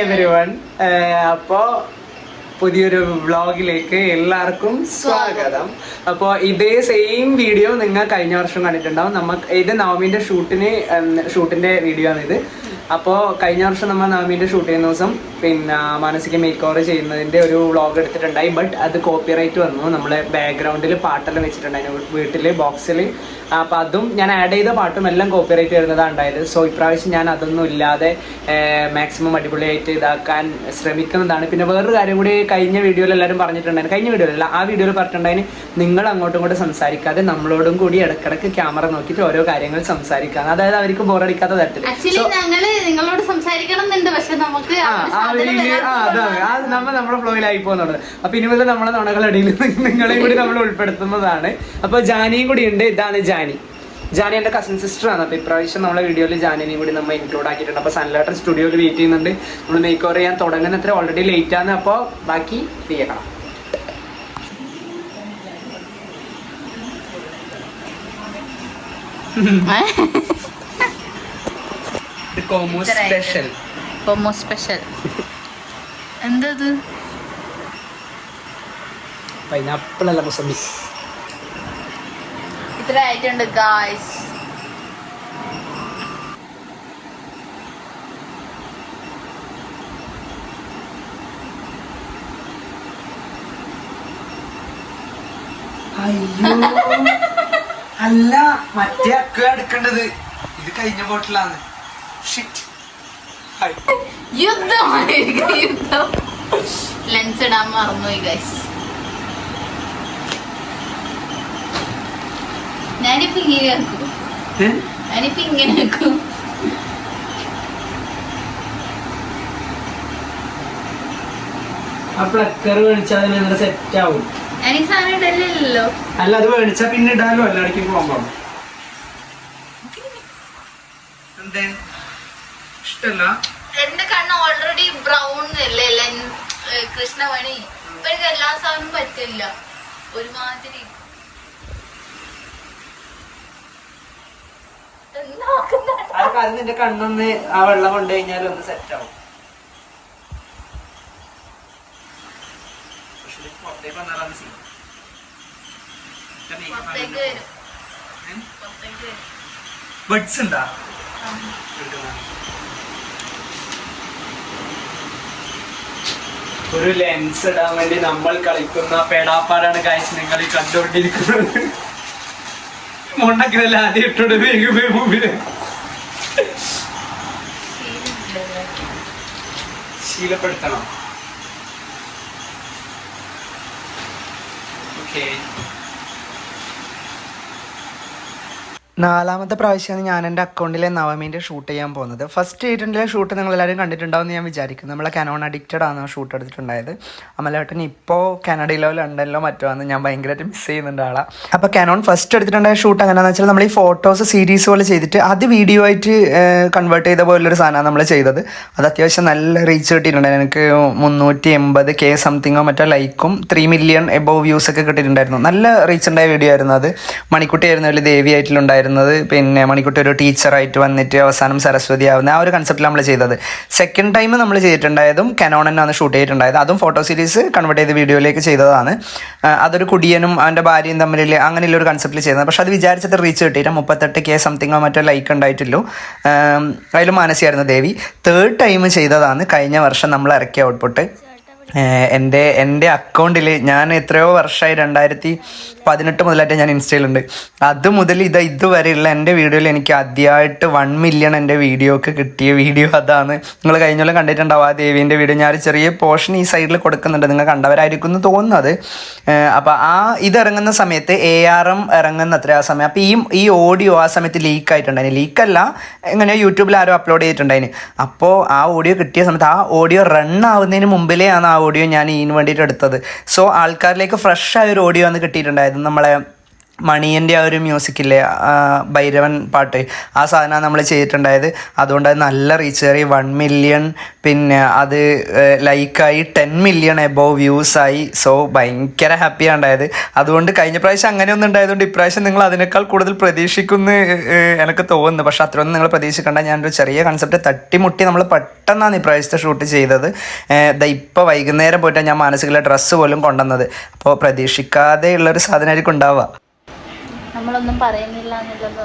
Every one അപ്പോ പുതിയൊരു വ്ളോഗിലേക്ക് എല്ലാവർക്കും സ്വാഗതം. അപ്പോൾ ഇതേ സെയിം വീഡിയോ നിങ്ങൾ കഴിഞ്ഞ വർഷം കണ്ടിട്ടുണ്ടാവും. നമുക്ക് ഇത് നവമിന്റെ ഷൂട്ടിന് ഷൂട്ടിന്റെ വീഡിയോ ആണ് ഇത് അപ്പോൾ കഴിഞ്ഞ വർഷം നമ്മൾ നവമിന്റെ ഷൂട്ട് ചെയ്യുന്ന ദിവസം പിന്നെ മാനസിക മേക്ക് ഓവർ ചെയ്യുന്നതിന്റെ ഒരു വ്ളോഗ് എടുത്തിട്ടുണ്ടായി. ബട്ട് അത് കോപ്പിറൈറ്റ് വന്നു. നമ്മളെ ബാക്ക്ഗ്രൗണ്ടിൽ പാട്ടെല്ലാം വെച്ചിട്ടുണ്ടായിരുന്നു വീട്ടിൽ ബോക്സിൽ അപ്പോൾ അതും ഞാൻ ആഡ് ചെയ്ത പാട്ടും എല്ലാം കോപ്പിറൈറ്റ് വരുന്നതാണ് ഉണ്ടായത്. സോ ഇപ്രാവശ്യം ഞാൻ അതൊന്നും ഇല്ലാതെ മാക്സിമം അടിപൊളിയായിട്ട് ഇതാക്കാൻ ശ്രമിക്കുന്നതാണ്. പിന്നെ വേറൊരു കാര്യം കൂടി കഴിഞ്ഞ വീഡിയോയിൽ എല്ലാവരും പറഞ്ഞിട്ടുണ്ടായിരുന്നു. കഴിഞ്ഞ വീഡിയോയിലല്ല ആ വീഡിയോയിൽ പറഞ്ഞിട്ടുണ്ടായിരുന്നു നിങ്ങൾ അങ്ങോട്ടും ഇങ്ങോട്ടും സംസാരിക്കാതെ നമ്മളോടും കൂടി ഇടക്കിടക്ക് ക്യാമറ നോക്കിയിട്ട് ഓരോ കാര്യങ്ങൾ സംസാരിക്കാം അതായത് അവർക്ക് ബോറടിക്കാത്ത തരത്തിൽ നിങ്ങളോട് സംസാരിക്കണം എന്നുണ്ട് പക്ഷെ നമുക്ക് ആ ആ ആ ഒരു ഒരു ആ വരാത്തത് അതാണ് ആ നമ്മ നമ്മുടെ ഫ്ലോയിലായി അപ്പൊ ഇനി മുതൽ നമ്മളെ നുണകളടിയിൽ നിങ്ങളെയും കൂടി നമ്മൾ ഉൾപ്പെടുത്തുന്നതാണ്. അപ്പൊ ജാനിയും കൂടി ഉണ്ട്. ഇതാണ് ജാനി. ജാനി എന്റെ കസിൻ സിസ്റ്റർ ആണ്. അപ്പൊ ഇപ്രാവശ്യം നമ്മളെ വീഡിയോയിൽ ജാനിനെയും കൂടി നമ്മൾ ഇൻക്ലൂഡ് ആക്കിയിട്ടുണ്ട്. അപ്പൊ സൺലൈറ്റർ സ്റ്റുഡിയോയിൽ വെയിറ്റ് ചെയ്യുന്നുണ്ട്. നമ്മൾ മേക്ക് ഓവർ ചെയ്യാൻ തുടങ്ങുന്ന എത്ര ഓൾറെഡി ലേറ്റ് ആണ്. അപ്പൊ ബാക്കി ചെയ്യണം. കോമോ സ്പെഷ്യൽ കോമോ സ്പെഷ്യൽ എന്തത് പൈനാപ്പിൾ അല്ല മുസമ്പി ഇത്ര ആയിട്ടുണ്ട് ഗായ്സ് അയ്യോ. അല്ല മറ്റേ അക്ക എടുക്കേണ്ടത്. ഇത് കഴിഞ്ഞ ബോട്ടിലാണ് ഷിറ്റ് യുദ്ധമായിരിക്കും യുദ്ധം ലെൻസ് ഇടാൻ മറന്നുപോയി ഗൈസ് ഞാനിപ്പോ ഇങ്ങനെ ആക്കും. ഞാനിപ്പോ ഇങ്ങനെ ആക്കും. ആ പ്ലക്കർ മേടിച്ചാൽ അതിന് സെറ്റ് ആവും. ഈ സാധനം ഇടലില്ലല്ലോ. അല്ല അത് മേടിച്ചാ പിന്നെ ഇടാലോ എല്ലായിടക്കും പോകുമ്പോ എന്തേ ഇഷ്ടല്ല. എന്റെ കണ്ണ് ഓൾറെഡി ബ്രൗൺ അല്ലേ? കൃഷ്ണമണി ഇപ്പൊ എനിക്ക് എല്ലാ സാധനവും പറ്റില്ല. ഒരുമാതിരി. അത് നിന്റെ കണ്ണൊന്ന് ആ വെള്ളം കൊണ്ടു കഴിഞ്ഞാൽ ഒന്ന് സെറ്റ് ആവും. പുറത്തേക്ക് വന്നാലാണ് scene. ഇത്ര makeup പുറത്തേക്ക് ആണെങ്കിലും- വരും ഏ? പുറത്തേക്ക് വരും ബഡ്സ് ഉണ്ടാ ആ. ഒരു ലെൻസ് ഇടാൻ വേണ്ടി നമ്മൾ കളിക്കുന്ന പേടാപ്പാടാണ് കാഴ്ച നിങ്ങൾ ഈ കണ്ടുകൊണ്ടിരിക്കുന്നത്. മുണ്ടക്കിനല്ല ആദ്യം ഇട്ടോട് വേഗം മുമ്പിൽ. ശീലപ്പെടുത്തണം. ഓക്കേ നാലാമത്തെ പ്രാവശ്യമാണ് ഞാൻ എന്റെ അക്കൗണ്ടിലെ നവമീന്റെ ഷൂട്ട് ചെയ്യാൻ പോകുന്നത്. ഫസ്റ്റ് ഏറ്റിന്റെ ഷൂട്ട് നിങ്ങൾ എല്ലാവരും കണ്ടിട്ടുണ്ടാവും ഞാൻ വിചാരിക്കുന്നു. നമ്മളെ കനോൺ അഡിക്റ്റഡ് ആണ് ഷൂട്ട് എടുത്തിട്ടുണ്ടായത്. അമലേട്ടൻ ഇപ്പോൾ കാനഡയിലോ ലണ്ടനിലോ മറ്റോ ആണ് ഞാൻ ഭയങ്കരമായിട്ട് മിസ് ചെയ്യുന്നുണ്ട് ആളാണ് അപ്പോൾ കനോൺ ഫസ്റ്റ് എടുത്തിട്ടുണ്ടായ ഷൂട്ട് എങ്ങനെയാണെന്ന് വെച്ചാൽ നമ്മൾ ഈ ഫോട്ടോസ് സീരീസ് പോലെ ചെയ്തിട്ട് അത് വീഡിയോ ആയിട്ട് കൺവേർട്ട് ചെയ്ത പോലൊരു സാധനമാണ് നമ്മൾ ചെയ്തത്. അത് അത്യാവശ്യം നല്ല റീച്ച് കിട്ടിയിട്ടുണ്ട്. എനിക്ക് മുന്നൂറ്റി എൺപത് കെ സംതിങ്ങോ മറ്റോ ലൈക്കും ത്രീ മില്യൺ എബോവ് വ്യൂസ് ഒക്കെ കിട്ടിയിട്ടുണ്ടായിരുന്നു. നല്ല റീച്ച് ഉണ്ടായ വീഡിയോ ആയിരുന്നു അത്. മണിക്കുട്ടി ആയിരുന്നു അതിൽ ദേവി ആയിട്ടുണ്ടായിരുന്നത് പിന്നെ മണിക്കുട്ടി ഒരു ടീച്ചറായിട്ട് വന്നിട്ട് അവസാനം സരസ്വതി ആവുന്ന ആ ഒരു കൺസെപ്റ്റിൽ നമ്മൾ ചെയ്തത്. സെക്കൻഡ് ടൈം നമ്മൾ ചെയ്തിട്ടുണ്ടായതും കനോണനാണ് ഷൂട്ട് ചെയ്തിട്ടുണ്ടായത്. അതും ഫോട്ടോ സീരീസ് കൺവേർട്ട് ചെയ്ത് വീഡിയോയിലേക്ക് ചെയ്തതാണ്. അതൊരു കുടിയനും അവന്റെ ഭാര്യയും തമ്മിൽ അങ്ങനെയുള്ള ഒരു കൺസെപ്റ്റിൽ ചെയ്തത് പക്ഷെ അത് വിചാരിച്ചത് റീച്ച് കിട്ടിയില്ല. മുപ്പത്തെട്ട് കെ സംതിങ്ങോ മറ്റോ ലൈക്ക് ഉണ്ടായിട്ടുള്ളൂ. അതിൽ മാനസിയായിരുന്നു ദേവി. തേർഡ് ടൈം ചെയ്തതാണ്. കഴിഞ്ഞ വർഷം നമ്മൾ ഇറക്കിയ ഔട്ട്പുട്ട് എന്റെ എന്റെ അക്കൗണ്ടിൽ ഞാൻ എത്രയോ വർഷമായി രണ്ടായിരത്തി പതിനെട്ട് മുതലായിട്ട് ഞാൻ ഇൻസ്റ്റയിലുണ്ട്. അത് മുതൽ ഇത് ഇതുവരെയുള്ള എന്റെ വീഡിയോയിൽ എനിക്ക് ആദ്യമായിട്ട് വൺ മില്യൺ എന്റെ വീഡിയോക്ക് കിട്ടിയ വീഡിയോ അതാണ്. നിങ്ങൾ കഴിഞ്ഞ കൊല്ലം കണ്ടിട്ടുണ്ടാവും ആ ദേവീന്റെ വീഡിയോ. ഞാൻ ചെറിയ പോർഷൻ ഈ സൈഡിൽ കൊടുക്കുന്നുണ്ട്. നിങ്ങൾ കണ്ടവരായിരിക്കും എന്ന് തോന്നുന്നത് അപ്പോൾ ആ ഇത് ഇറങ്ങുന്ന സമയത്ത് എ ആർ എം ഇറങ്ങുന്ന അത്ര ആ സമയം. അപ്പോൾ ഈ ഈ ഓഡിയോ ആ സമയത്ത് ലീക്ക് ആയിട്ടുണ്ടായിരുന്നു ലീക്കല്ല എങ്ങനെയോ യൂട്യൂബിൽ ആരോ അപ്ലോഡ് ചെയ്തിട്ടുണ്ടായിന്. അപ്പോൾ ആ ഓഡിയോ കിട്ടിയ സമയത്ത് ആ ഓഡിയോ റൺ ആവുന്നതിന് മുമ്പിലേ ആണ് ആ ഓഡിയോ ഞാൻ ഇതിന് വേണ്ടിയിട്ട് എടുത്തത് സോ ആൾക്കാരിലേക്ക് ഫ്രഷ് ആയ ഒരു ഓഡിയോ ആണ് കിട്ടിയിട്ടുണ്ടായത് നമ്മളെ മണിയന്റെ ആ ഒരു മ്യൂസിക്കില്ലേ ഭൈരവൻ പാട്ട് ആ സാധനമാണ് നമ്മൾ ചെയ്തിട്ടുണ്ടായത്. അതുകൊണ്ട് അത് നല്ല റീച്ച് കയറി. വൺ മില്യൺ പിന്നെ അത് ലൈക്കായി ടെൻ മില്യൺ എബോവ് വ്യൂസ് ആയി. സോ ഭയങ്കര ഹാപ്പിയാണ് ഉണ്ടായത്. അതുകൊണ്ട് കഴിഞ്ഞ പ്രാവശ്യം അങ്ങനെയൊന്നും ഉണ്ടായതുകൊണ്ട് ഇപ്രാവശ്യം നിങ്ങൾ അതിനേക്കാൾ കൂടുതൽ പ്രതീക്ഷിക്കുന്നു എനിക്ക് തോന്നുന്നു. പക്ഷെ അത്രയൊന്നും നിങ്ങൾ പ്രതീക്ഷിക്കേണ്ട. ഞാനൊരു ചെറിയ കൺസെപ്റ്റ് തട്ടിമുട്ടി നമ്മൾ പെട്ടെന്നാണ് ഇപ്രാവശ്യത്തെ ഷൂട്ട് ചെയ്തത്. ഇപ്പോൾ വൈകുന്നേരം പോയിട്ടാണ് ഞാൻ മാനസികമുള്ള ഡ്രസ്സ് പോലും കൊണ്ടുവന്നത്. അപ്പോൾ പ്രതീക്ഷിക്കാതെ ഉള്ളൊരു സാധനമായിരിക്കും ഉണ്ടാവുക. നമ്മളൊന്നും പറയുന്നില്ല എന്നുള്ളത്.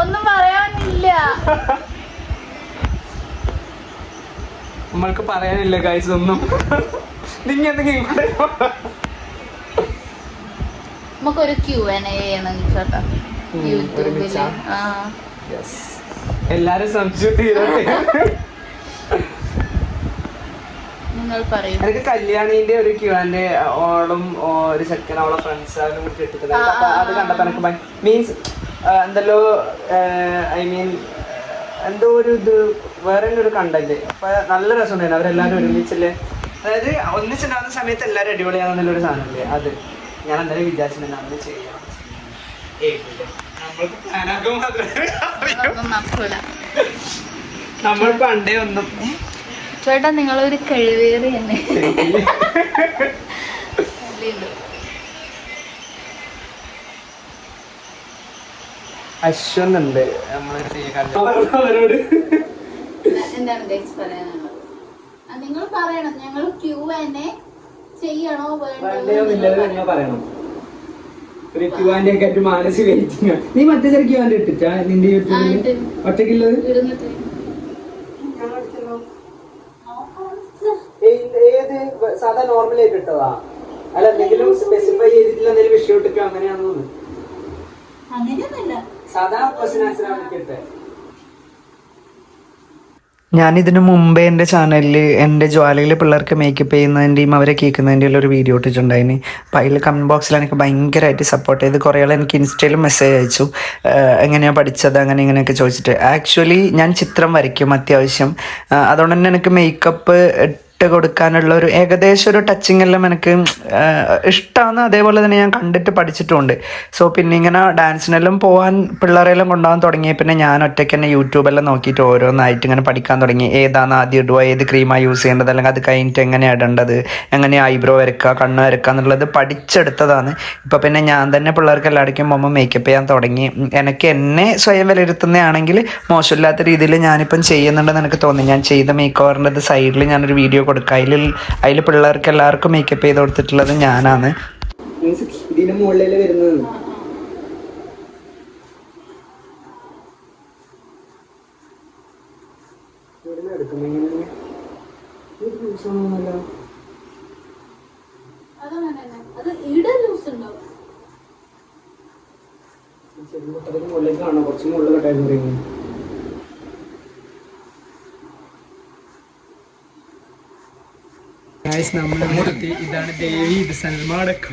ഒന്നും പറയാനില്ല. നമ്മൾക്ക് പറയാനില്ല ഗൈസ് ഒന്നും. നിങ്ങൾ എന്തെങ്കിലും നമുക്കൊരു ക്യൂ എൻ എ ചെയ്യണം ചേട്ടാ? ആ. എല്ലാരും സംശയം തീരട്ടെ. നിങ്ങൾ പറയും. എനിക്ക് കല്യാണിന്റെ ഒരു ക്യൂആന്റെ ഓളും ഒരു ചെക്കൻ അവളെ ഫ്രണ്ട്സ് ആ, അപ്പൊ അത്. കണ്ടപ്പോ എനിക്ക് മീൻസ് എന്തല്ലോ ഐ മീൻ എന്തോ ഒരു ഇത് വേറെ ഒരു കണ്ടന്റ്. അപ്പൊ നല്ല രസമുണ്ടായിരുന്നു. അവരെല്ലാരും ഒരുമിച്ചല്ലേ? അതായത് ഒന്നിച്ചുണ്ടാകുന്ന സമയത്ത് എല്ലാവരും അടിപൊളിയാണെന്നുള്ള ഒരു സാധനമല്ലേ? അത്. ഞാൻ എന്തായാലും വിചാരിച്ചിട്ടുണ്ട് അന്ന് ചെയ്യാം. നമ്മൾ പണ്ടേ ഒന്നും ചേട്ടാ നിങ്ങളൊരു കഴിവേറി തന്നെ. നമ്മൾ അവരോട് എന്താണ് ഗൈസ് പറയാനുള്ളത് ആ, നിങ്ങൾ പറയണം. ഞങ്ങൾ ക്യൂ തന്നെ ചെയ്യണോ വേണ്ടോ മാനസിക നീ മറ്റേ ചെറിയ ഇട്ടിട്ടാ? നിന്റെ യൂട്യൂബിൽ ഇട്ട്. ഒറ്റയ്ക്കുള്ളത് ഇരുന്നിട്ട് ഏത് സാധാ നോർമൽ ആയിട്ട് ഇട്ടതാ അല്ല എന്തെങ്കിലും സ്പെസിഫൈ ചെയ്തിട്ടില്ല എന്തെങ്കിലും വിഷയം ഇട്ടിട്ടോ അങ്ങനെയാണെന്ന് അങ്ങനെയൊന്നുമില്ല. സാധാ ക്വസ്റ്റ്യൻ ഇട്ടേ ഞാനിതിനു മുമ്പേ എന്റെ ചാനലിൽ എന്റെ ജ്വാലയിൽ പിള്ളേർക്ക് മേക്കപ്പ് ചെയ്യുന്നതിന്റെയും അവരെ കേൾക്കുന്നതിന്റെയും ഒരു വീഡിയോ ഇട്ടിട്ടുണ്ടായിന്. അപ്പോൾ അതിൽ കമന്റ് ബോക്സിൽ എനിക്ക് ഭയങ്കരമായിട്ട് സപ്പോർട്ട് ചെയ്ത് കുറേ ആൾ എനിക്ക് ഇൻസ്റ്റയിൽ മെസ്സേജ് അയച്ചു. എങ്ങനെയാ എങ്ങനെയാണ് പഠിച്ചത് അങ്ങനെ ഇങ്ങനെയൊക്കെ ചോദിച്ചിട്ട്. ആക്ച്വലി ഞാൻ ചിത്രം വരയ്ക്കും അത്യാവശ്യം. അതുകൊണ്ട് തന്നെ എനിക്ക് മേക്കപ്പ് ഇട്ട് കൊടുക്കാനുള്ള ഒരു ഏകദേശം ഒരു ടച്ചിങ് എല്ലാം എനിക്ക് ഇഷ്ടമാണ് അതേപോലെ തന്നെ ഞാൻ കണ്ടിട്ട് പഠിച്ചിട്ടുമുണ്ട് സോ പിന്നെ ഇങ്ങനെ ഡാൻസിനെല്ലാം പോകാൻ പിള്ളേരെല്ലാം കൊണ്ടുപോകാൻ തുടങ്ങിയ പിന്നെ ഞാൻ ഒറ്റയ്ക്ക് തന്നെ യൂട്യൂബെല്ലാം നോക്കിയിട്ട് ഓരോന്നായിട്ട് ഇങ്ങനെ പഠിക്കാൻ തുടങ്ങി. ഏതാണ് ആദ്യം ഇടുക ഏത് ക്രീമാണ് യൂസ് ചെയ്യേണ്ടത്? അല്ലെങ്കിൽ അത് കഴിഞ്ഞിട്ട് എങ്ങനെയാണ് ഇടേണ്ടത്? എങ്ങനെ ഐബ്രോ വരക്കുക കണ്ണ് വരക്കുക എന്നുള്ളത് പഠിച്ചെടുത്തതാണ്. ഇപ്പം പിന്നെ ഞാൻ തന്നെ പിള്ളേർക്ക് എല്ലാവർക്കും മുമ്പ് മേക്കപ്പ് ചെയ്യാൻ തുടങ്ങി. എനിക്ക് എന്നെ സ്വയം വിലയിരുത്തുന്നതാണെങ്കിൽ മോശമില്ലാത്ത രീതിയിൽ ഞാനിപ്പം ചെയ്യുന്നുണ്ടെന്ന് എനിക്ക് തോന്നി. ഞാൻ ചെയ്ത മേക്ക് ഓവറിന്റെ സൈഡിൽ ഞാനൊരു വീഡിയോ കൊടുക്കുക അതിൽ അതിൽ പിള്ളേർക്ക് എല്ലാവർക്കും മേക്കപ്പ് ചെയ്ത് കൊടുത്തിട്ടുള്ളത് ഞാനാണ്. ഇതിന് മുകളിൽ വരുന്നത്? കുറച്ച് മുകളിലേക്ക് കാണാം കുറച്ച് മുകളിൽ കട്ടായിരുന്നു പറയുന്നത് നമ്മളിവിടെ ഇതാണ് ദേവി ഇത് സൽമാടക്ക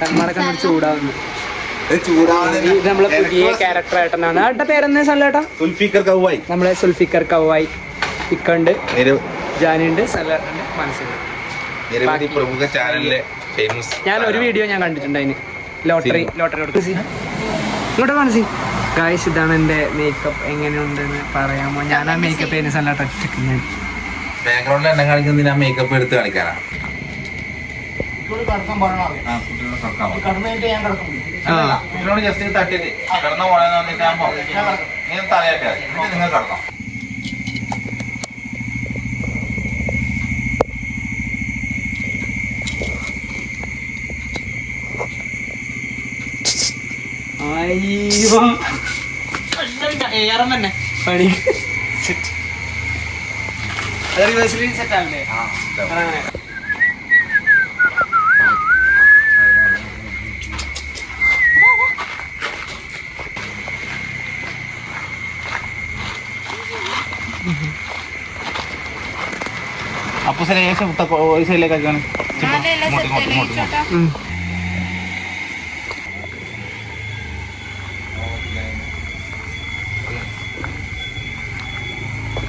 സൽമാടക്ക ചൂടാവുന്നു. ഇത് നമ്മളെ പുതിയ ക്യാരക്ടർ ആയിട്ടാണ് ആട്ട പേരെന്ന് സല്ലേട്ടാ സുൽഫിക്കർ കൗവായി. നമ്മളെ സുൽഫിക്കർ കവായി. ഇക്കണ്ട്. ജാനിയുണ്ട് മനസ്സിലുണ്ട് നിരവധി പ്രമുഖ ചാനലിലെ ഫേമസ് ഞാൻ ഒരു വീഡിയോ ഞാൻ കണ്ടിട്ടുണ്ട് അതിന്. ലോട്ടറി ലോട്ടറി കൊടുക്കും ഇങ്ങോട്ട് മനസ്സി ഗായ്സ് ഇതാണ് എന്റെ മേക്കപ്പ് എങ്ങനെയുണ്ടെന്ന് പറയാമോ? ഞാൻ ആ മേക്കപ്പ് ചെയ്യുന്ന സ്ഥലം ഒറ്റയ്ക്ക് ഞാൻ ബാക്ക്ഗ്രൗണ്ടിൽ എന്നെ കാണിക്കുന്നത് ഞാൻ മേക്കപ്പ് എടുത്ത് കാണിക്കാനാ. അയ്യോ. ഏറെ തന്നെ. പണി. സെറ്റ് അത് റിവേഴ്സിൽ സെറ്റ് ആവില്ലേ. അങ്ങനെ അപ്പൊ സാറേ ഏകദേശം ഒരു സൈഡിലേക്ക്